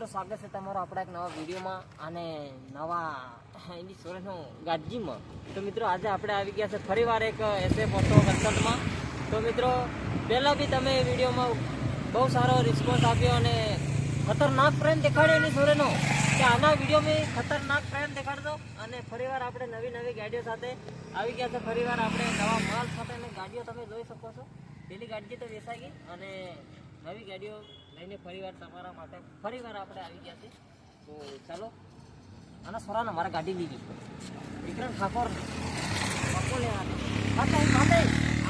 મિત્રો, સ્વાગત છે તમારો આપણા એક નવા વિડીયોમાં અને નવા એની સોરેનું ગાજીમાં તો મિત્રો, આજે આપણે આવી ગયા છે ફરીવાર એક એસે ફોટો કન્સલ્ટમાં તો મિત્રો, પહેલાં બી તમે વિડીયોમાં બહુ સારો રિસ્પોન્સ આપ્યો અને ખતરનાક પ્રેમ દેખાડ્યો એની સોરેનો. કે આના વિડીયોમાં ખતરનાક પ્રેમ દેખાડતો અને ફરીવાર આપણે નવી નવી ગાડીઓ સાથે આવી ગયા છે. ફરીવાર આપણે નવા માલ સાથે ગાડીઓ તમે જોઈ શકો છો. પેલી ગાડી તો વેસાઈ ગઈ અને નવી ગાડીઓ લઈને ફરીવાર તમારા માટે ફરીવાર આપણે આવી ગયા છે તો ચાલો આના સોરાને મારે ગાડી લીધી વિક્રમ ઠાકોર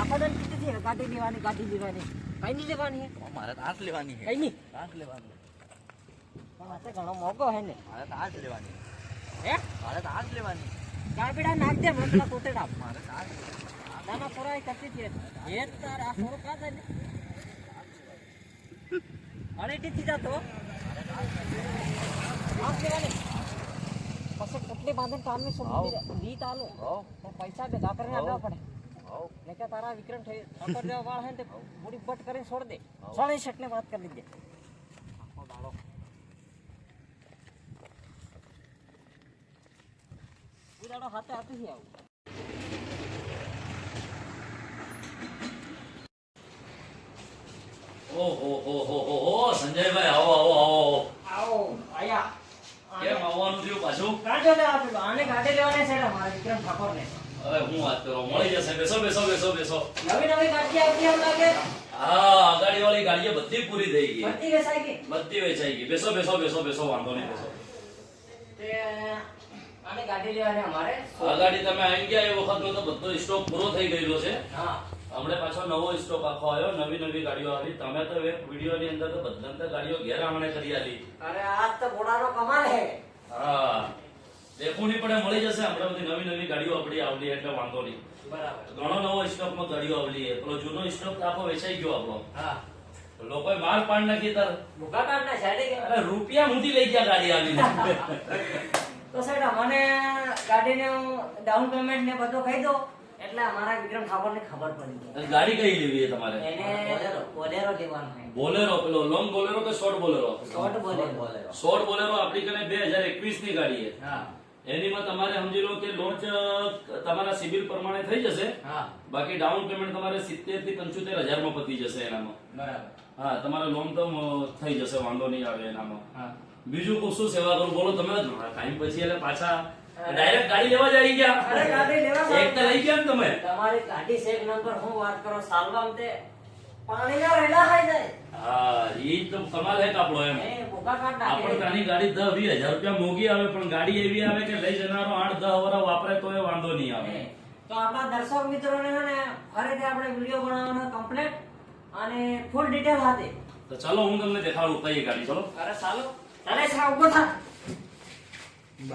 આખો દિન કીધી હતી ગાડી લેવાની ગાડી લેવાની. કઈ નહીં લેવાની? હે મારે આઠ લેવાની કઈ નહીં? આઠ લેવાની. પણ આ ઘણો મોંઘો હે ને. મારે તો આઠ લેવાની. હે? મારે તો આઠ લેવાની. ગાય પીડા નાખ દે મને પેલા મારે તો આઠ સોરા એ કરતી છે એ તાર આ કા થાય ને. અડેટી થી જતો આમ લેવાની પછી કેટલી બાંધીને કામની સુવિધા રીત આલો હો તો પૈસા ભેગા કરીને આપવા પડે હો ને કે તારા વિક્રમ થઈ ઠાકોર જેવા વાળ હે ને તે પૂરી બટ કરીને છોડ દે સોળી શેઠને વાત કરી લીધે આખો દાડો પૂરી દાડો હાથે હાથેથી આવું ઓહો હો હો હો હો સંજયભાઈ આવો આવો આવો આવો. આયા. કેમ આવવાનું થયું પાછું? કાઢો લે આપેલો આને ગાડી લેવાની છે ને મારે વિક્રમ ઠાકોરને હવે હું વાત કરો? મળી જશે બેસો બેસો બેસો બેસો. નવી નવી ગાડી આવતી એમ લાગે. હા આગાડી વાળી ગાડીઓ બધી પૂરી થઈ ગઈ. બધી વેચાઈ ગઈ? બધી વેચાઈ ગઈ. બેસો બેસો બેસો બેસો વાંધો નહીં બેસો. આને ગાડી લેવાની અમારે. આ તમે આવી ગયા એ વખતનો તો બધો સ્ટોક પૂરો થઈ ગયેલો છે. હા. હમણાં પાછો નવો સ્ટોક આખો આવ્યો નવી નવી ગાડીઓ આવી. તમે તો એક વિડીયોની અંદર તો બધા તો ગાડીઓ ઘેર આંગણે કરી આલી. અરે આજ તો ઘોડાનો કમાલ હે. હા. દેખવું નહીં પડે મળી જશે હમણાં બધી નવી નવી ગાડીઓ આપણી આવલી એટલે વાંધો નહીં. બરાબર. ઘણો નવો સ્ટોકમાં ગાડીઓ આવલી પેલો જૂનો સ્ટોક આખો વેચાઈ ગયો આપણો. હા. લોકો માર પાડ નાખી તાર. ભૂકા કાઢના ના સાડે અરે રૂપિયા મુંથી લઈ ગયા ગાડી આવીને. તો સાહેબ મને ગાડીને ડાઉન પેમેન્ટ ને બધું કહી દો. એટલે અમારા વિક્રમ ઠાકોર ને ખબર પડી ગાડી કઈ લેવી છે તમારે? એને બોલેરો. લેવાનો બોલેરો પેલો લોંગ બોલેરો કે short Bolero? Short Bolero. Short Bolero. આપણી કને બે હજાર એકવીસની ગાડી છે. હા. એનીમાં તમારે સમજી લો કે લોન્ચ તમારા સિબિલ પ્રમાણે થઈ જશે. હા. બાકી ડાઉન પેમેન્ટ તમારે સિત્તેરથી પંચોતેર હજારમાં પતી જશે એનામાં. બરાબર. હા તમારે લોન તો થઈ જશે વાંધો નહીં આવે એનામાં. હા. બીજું કોઈ શું સેવા કરું? બોલો તમે. ટાઈમ પછી એટલે પાછા ડાયરેક્ટ ગાડી લેવા જ આવી ગયા. અરે ગાડી લેવા એક તો લઈ ગયા ને તમે. તમારી ગાડી છે નંબર હું વાત કરો સાલવામ તે પાણીના રેલા ખાઈ જાય. હા ઈ તો કમાલ હે કાપડો એમ. એ ભૂકા કાઢ આપણે નાખે ગાડી દસ વીસ રૂપિયા મોંઘી આવે પણ ગાડી એવી આવે કે લઈ જનારો આઠ દસ વર્ષ વાપરે તો એ વાંધો નહીં આવે. તો આપણા દર્શક મિત્રોને છે ને ફરીથી આપણે વીડિયો બનાવવાનો કમ્પ્લીટ અને ફૂલ ડિટેલ સાથે. તો ચાલો હું તમને દેખાડું કઈ ગાડી ચલો. અરે ચાલો. ચાલે છે ઊભો થા. તો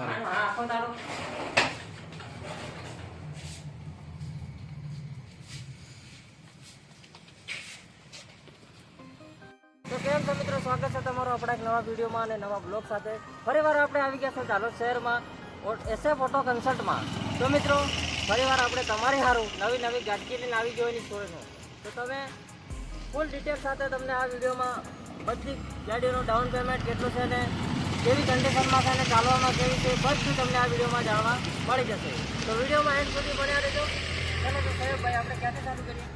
કેમ તો મિત્રો? સ્વાગત છે તમારો આપણા એક નવા વિડીયોમાં અને નવા બ્લોગ સાથે. ફરીવાર આપણે આવી ગયા છે ઝાલોદ શહેરમાં એસે ફોટો કન્સલ્ટમાં તો મિત્રો ફરીવાર આપણે તમારી સારું નવી નવી ગાડી લઈને આવી ગયો એની સ્ટોરીનું તો તમે ફૂલ ડિટેલ સાથે તમને આ વિડીયોમાં બધી ગાડીઓનું ડાઉન પેમેન્ટ કેટલું છે ને કેવી કન્ડિશનમાં છે ચાલવામાં કેવી છે બધું તમને આ વિડીયોમાં જાણવા મળી જશે. તો વિડીયોમાં એન્ડ સુધી બન્યા રહેજો. ચાલો તો સાહેબ ભાઈ આપણે ક્યાંથી ચાલુ કરીએ?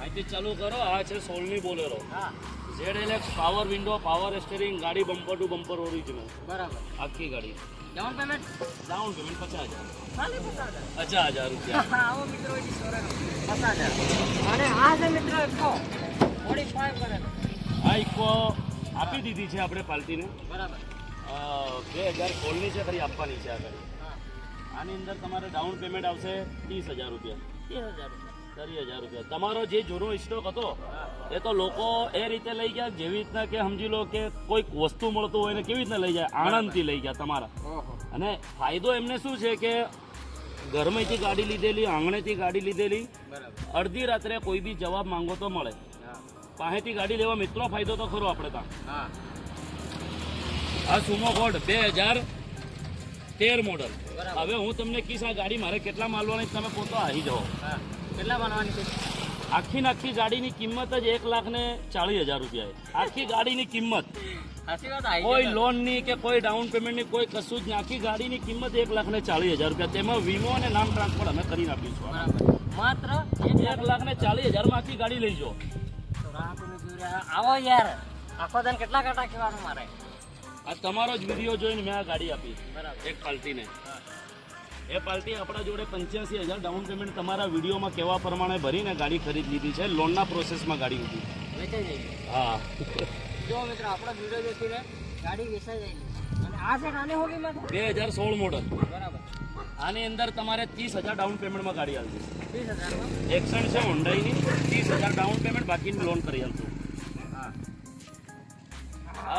અહીંથી ચાલુ કરો આ છે સોલની બોલેરો. હા. Z LX power window power steering ગાડી બમ્પર ટુ બમ્પર ઓરિજિનલ બરાબર. આખી ગાડી. ડાઉન પેમેન્ટ ડાઉન પેમેન્ટ પચાસ હજાર. ખાલી પચાસ હજાર? રૂપિયા. હા, આવો મિત્રો. પચાસ હજાર. અને આ છે મિત્રો ઇકો ફોર્ટી ફાઈવ કરે આ ઇકો આપી દીધી છે આપણે પાર્ટીને બરાબર. બે હજાર કોલની છે ખરી આપવાની છે આ ગાડી આની અંદર તમારે ડાઉન પેમેન્ટ આવશે ત્રીસ હજાર રૂપિયા. ત્રીસ હજાર રૂપિયા. તમારો જે જૂનો સ્ટોક હતો એ તો લોકો એ રીતે લઈ ગયા જેવી રીતના કે સમજી લો કે કોઈક વસ્તુ મળતું હોય ને કેવી રીતના લઈ જાય આણંદથી લઈ ગયા તમારા. અને ફાયદો એમને શું છે કે ઘરમાંથી ગાડી લીધેલી આંગણેથી ગાડી લીધેલી અડધી રાત્રે કોઈ બી જવાબ માંગો તો મળે. પાસેથી ગાડી લેવા મિત્રો ફાયદો તો ખરો આપણે ત્યાં. હા. આ સુમો કોડ બે હજાર તેર મોડલ હવે હું તમને કહીશ આ ગાડી મારે કેટલા માલવાની તમે પોતો આવી જાઓ. કેટલા માલવાની છે? આખી આખી ગાડીની કિંમત જ એક લાખ ને ચાલીસ હજાર રૂપિયા આખી ગાડીની કિંમત. કોઈ. લોનની કે કોઈ ડાઉન પેમેન્ટની કોઈ કશું જ નાખી ગાડીની કિંમત એક લાખ ને ચાલીસ હજાર રૂપિયા. તેમાં વીમો અને નામ ટ્રાન્સફર અમે કરી આપીશું માત્ર એક લાખ ને ચાલીસ હજારમાં આખી ગાડી લઈ જાઓ. આવો યાર. આખો દિન કેટલા કાંટા કહેવાનું મારે? આ તમારો જ વીડિયો જોઈને મેં આ ગાડી આપી. બરાબર. એક પાલટીને. એ પાલટી આપણા જોડે પંચ્યાસી હજાર ડાઉન પેમેન્ટ તમારા વિડીયોમાં કેવા પ્રમાણે ભરીને ગાડી ખરીદ લીધી છે લોનના પ્રોસેસમાં ગાડી હતી હા. જો મિત્ર આપણો વીડિયો જોઈને ગાડી વેચાઈ જાય અને આ છે નાની હોગી બે હજાર સોળ મોડલ બરાબર. આની અંદર તમારે ત્રીસ હજાર ડાઉન પેમેન્ટમાં ગાડી આવશે ત્રીસ એક્સન્ટ છે હોન્ડાઈની ત્રીસ હજાર ડાઉન પેમેન્ટ બાકીની લોન કરી આપશું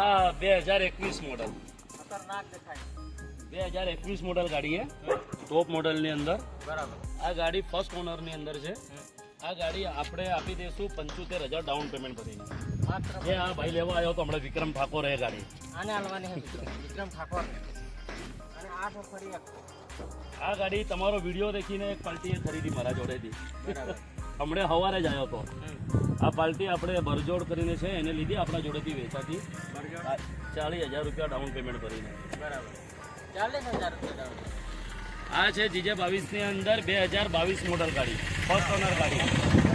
હા બે હજાર એકવીસ મોડલ ખતરનાક દેખાય. બે હજાર એકવીસ મોડલ ગાડી છે ટોપ મોડલની અંદર. બરાબર. આ ગાડી ફર્સ્ટ ઓનરની અંદર છે. આ ગાડી આપણે આપી દઈશું પંચોતેર હજાર ડાઉન પેમેન્ટ ભરીને જે આ ભાઈ લેવા આવ્યો તો હમણાં વિક્રમ ઠાકોર એ ગાડી. આને હાલવાની વિક્રમ. ઠાકોર. અને આ તો ફરી આ ગાડી તમારો વીડિયો દેખીને એક પાર્ટીએ ખરીદી મારા જોડેથી. બરાબર. હમણાં સવારે જ આવ્યો હતો. આ પાર્ટી આપણે ભરજોડ કરીને છે એને લીધી આપણા જોડેથી વેચાતી. ચાલીસ હજાર રૂપિયા ડાઉન પેમેન્ટ કરીને. બરાબર. ચાલીસ હજાર આ છે જીજે બાવીસની અંદર બે હજાર બાવીસ મોડલ ગાડી ફર્સ્ટ ઓનર ગાડી.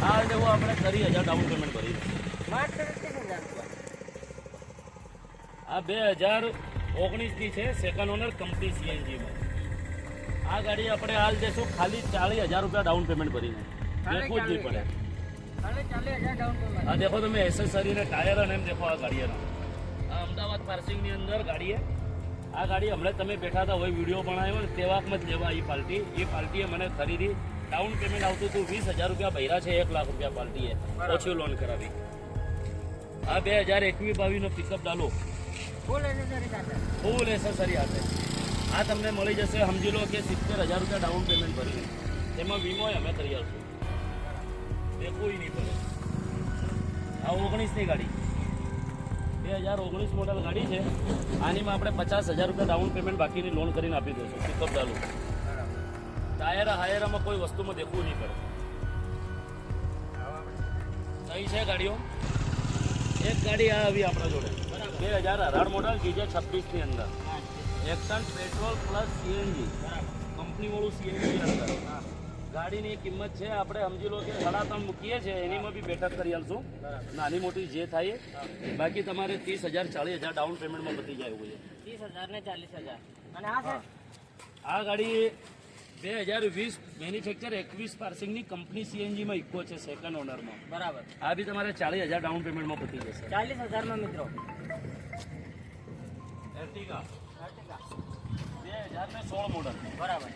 આ જેવું આપણે ત્રીસ હજાર ડાઉન પેમેન્ટ ભરીને આ બે હજાર ઓગણીસની છે સેકન્ડ ઓનર કંપની સીએનજીમાં આ ગાડી આપણે હાલ દેશું ખાલી ચાલીસ હજાર રૂપિયા ડાઉન પેમેન્ટ ભરીને દેખવું જ નહીં પડે. આ દેખો તમે એસેસરી ને ટાયર અને એમ દેખો આ ગાડીઓના. આ અમદાવાદ પાર્સિંગની અંદર ગાડી આ ગાડી હમણાં તમે બેઠા હતા હોય વીડિયો બનાવ્યો ને તેવાકમાં જ લેવા એ પાર્ટી એ પાર્ટીએ મને ખરીદી. ડાઉન પેમેન્ટ આવતું હતું વીસ હજાર રૂપિયા ભર્યા છે એક લાખ રૂપિયા પાર્ટીએ ઓછી લોન કરાવી. આ બે હજાર એકવીસ બાવીસનો પિકઅપ ડાલો. ફૂલ એસેસરી સાથે. ફૂલ એસેસરી આપે આ તમને મળી જશે સમજી લો કે સિત્તેર હજાર રૂપિયા ડાઉન પેમેન્ટ ભરી તેમાં વીમો અમે કરી આપશું તે કોઈ નહીં પડે આ ઓગણીસની ગાડી. બે હજાર ઓગણીસ મોડલ ગાડી છે. આનીમાં આપણે પચાસ હજાર રૂપિયા ડાઉન પેમેન્ટ બાકીની લોન કરીને આપી દઈશું. પિકઅપ ચાલુ. ટાયર હાયરમાં કોઈ વસ્તુમાં દેખવું નહીં પડે. કઈ છે ગાડીઓ? એક ગાડી આ આવી આપણા જોડે. બે હજાર અઢાર મોડલ જીજે છવ્વીસની અંદર. એક્સન પેટ્રોલ પ્લસ સીએનજી કંપની વાળું સીએનજી અંદર. ગાડીની કિંમત છે આપણે સમજી લો કે સાડા ત્રણ મૂકીએ છીએ એનીમાં બી બેઠક કરી આલશું. નાની મોટી જે થાય એ. બાકી તમારે ત્રીસ હજાર ચાલીસ હજાર ડાઉન પેમેન્ટમાં બધી જાય એવું છે. ત્રીસ હજાર ને ચાલીસ હજાર. અને આ છે આ ગાડી બે હજાર વીસ મેન્યુફેક્ચર એકવીસ પાર્સિંગની કંપની સીએનજીમાં ઇકો છે સેકન્ડ ઓનરમાં બરાબર. આ બી તમારે ચાલીસ હજાર ડાઉન પેમેન્ટમાં પતી જશે. ચાલીસ હજારમાં મિત્રો. એર્ટિગા બે હજાર ને સોળ મોડલ બરાબર.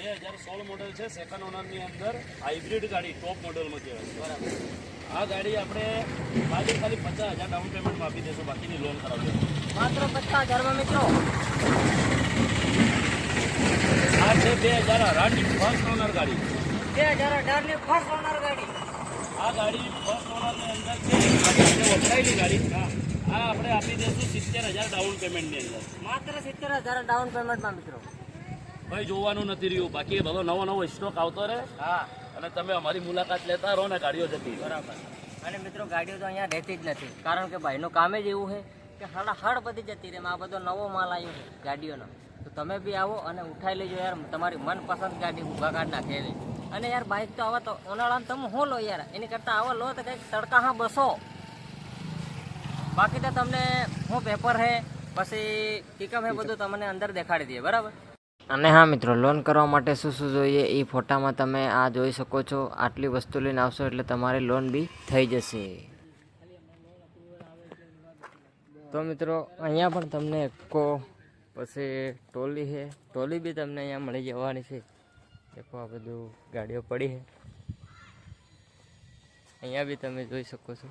બે હજાર સોળ મોડલ છે સેકન્ડ ઓનરની અંદર હાઇબ્રિડ ગાડી ટોપ મોડલમાં કહેવાય બરાબર આ ગાડી આપણે ખાલી ખાલી પચાસ હજાર ડાઉન પેમેન્ટમાં આપી દઈશું બાકીની લોન કરાવજો. માત્ર પચાસ હજારમાં મિત્રો. આ છે બે હજાર અઢારની ફર્સ્ટ ઓનર ગાડી. બે હજાર અઢારની ફર્સ્ટ ઓનર ગાડી. આ ગાડી ફર્સ્ટ ઓનરની અંદર છે વપરાયેલી ગાડી. હા આ આપણે આપી દઈશું સિત્તેર હજાર ડાઉન પેમેન્ટની અંદર. માત્ર સિત્તેર હજાર ડાઉન પેમેન્ટમાં મિત્રો. ભાઈ જોવાનું નથી રહ્યું. બાકી બધો નવો નવો સ્ટોક આવતો રહે. હા. અને તમે અમારી મુલાકાત લેતા રહો ને ગાડીઓ જતી. બરાબર. અને મિત્રો ગાડીઓ તો અહીંયા રહેતી જ નથી. કારણ કે ભાઈનું કામ જ એવું છે કે હળ હળ બધી જતી રહે. આ બધો નવો માલ આવ્યો છે ગાડીઓનો. તો તમે બી આવો અને ઉઠાઈ લેજો યાર. તમારી મનપસંદ ગાડી ઊભા કાઢ નાખેલી અને યાર બાઇક તો આવા તો ઉનાળામાં તમે હો લો યાર? એની કરતાં આવા લો તો કંઈક તડકા હા બસો. બાકી તો તમને હું પેપર હે પછી પિકઅપ હે બધું તમને અંદર દેખાડી દઈએ. બરાબર? અને હા મિત્રો લોન કરવા માટે શું શું જોઈએ એ ફોટામાં તમે આ જોઈ શકો છો. આટલી વસ્તુ લઈને આવશો એટલે તમારી લોન બી થઈ જશે. તો મિત્રો, અહીંયા પણ તમને એકો પછી ટોલી છે. ટોલી બી તમને અહીંયા મળી જવાની છે. દેખો આ બધું ગાડીઓ પડી છે. અહીંયા બી તમે જોઈ શકો છો.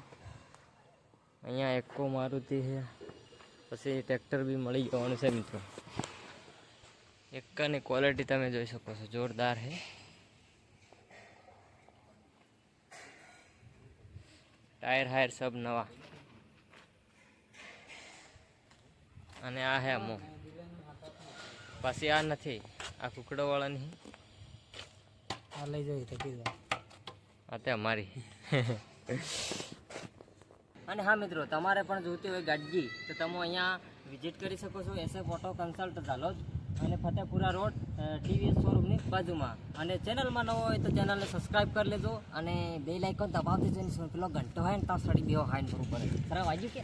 અહીંયા એકો મારુતિ છે. પછી ટ્રેક્ટર બી મળી જવાનું છે મિત્રો. એકાની ક્વોલિટી તમે જોઈ શકો છો જોરદાર છે. ટાયર હાયર સબ નવા. અને આ હે અમો. પછી આ નથી આ કુકડો વાળાની આ લઈ જવી તો કીધું આ તે અમારી. અને હા મિત્રો તમારે પણ જોઈતી હોય ગાડી તો તમે અહીંયા વિઝિટ કરી શકો છો એસએફ ઓટો કન્સલ્ટ ઝાલોદ. અને ફતેપુરા રોડ ટીવીએસ શોરૂમની બાજુમાં. અને ચેનલમાં નવો હોય તો ચેનલને સબસ્ક્રાઇબ કરી લેજો અને બે લાઇકન દબાવતી જઈને પેલો ઘંટો હોય ને ત્યાં સડી ગયો હોય ને બરોબર. ખરાબ વાગ્યું કે?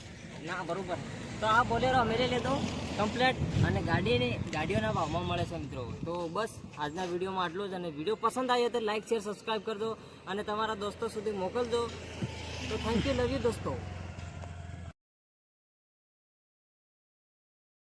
ના, બરાબર. તો આ બોલેરો અમે લઈ લેતો કમ્પ્લેટ. અને ગાડીની, ગાડીઓના ભાવમાં મળે છે મિત્રો. તો બસ, આજના વિડીયોમાં આટલું જ. અને વીડિયો પસંદ આવ્યો તો લાઇક શેર સબસ્ક્રાઈબ કરજો. અને તમારા દોસ્તો સુધી મોકલજો. તો થેન્ક યુ લવ યુ દોસ્તો.